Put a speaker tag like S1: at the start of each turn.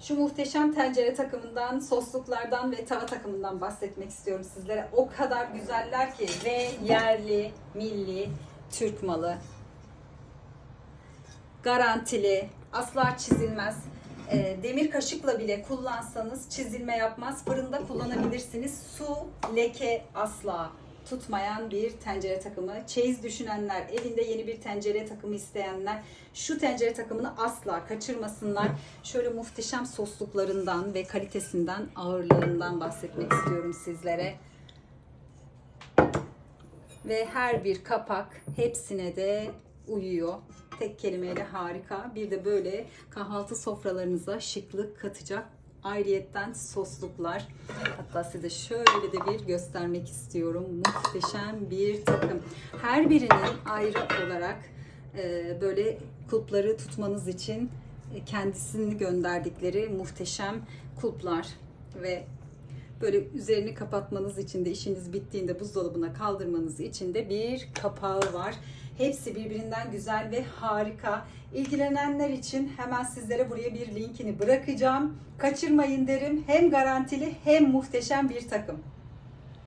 S1: Şu muhteşem tencere takımından, sosluklardan ve tava takımından bahsetmek istiyorum sizlere. O kadar güzeller ki ve yerli, milli, Türk malı. Garantili, asla çizilmez. Ee, demir kaşıkla bile kullansanız çizilme yapmaz. Fırında kullanabilirsiniz. Su, leke asla tutmayan bir tencere takımı. Çeyiz düşünenler, evinde yeni bir tencere takımı isteyenler şu tencere takımını asla kaçırmasınlar. Şöyle muhteşem sosluklarından ve kalitesinden, ağırlığından bahsetmek istiyorum sizlere. Ve her bir kapak hepsine de uyuyor. Tek kelimeyle harika. Bir de böyle kahvaltı sofralarınıza şıklık katacak ayrıyetten sosluklar. Hatta size şöyle de bir göstermek istiyorum. Muhteşem bir takım. Her birinin ayrı olarak e, böyle kulpları tutmanız için kendisini gönderdikleri muhteşem kulplar ve böyle üzerini kapatmanız için de işiniz bittiğinde buzdolabına kaldırmanız için de bir kapağı var. Hepsi birbirinden güzel ve harika. İlgilenenler için hemen sizlere buraya bir linkini bırakacağım. Kaçırmayın derim. Hem garantili hem muhteşem bir takım.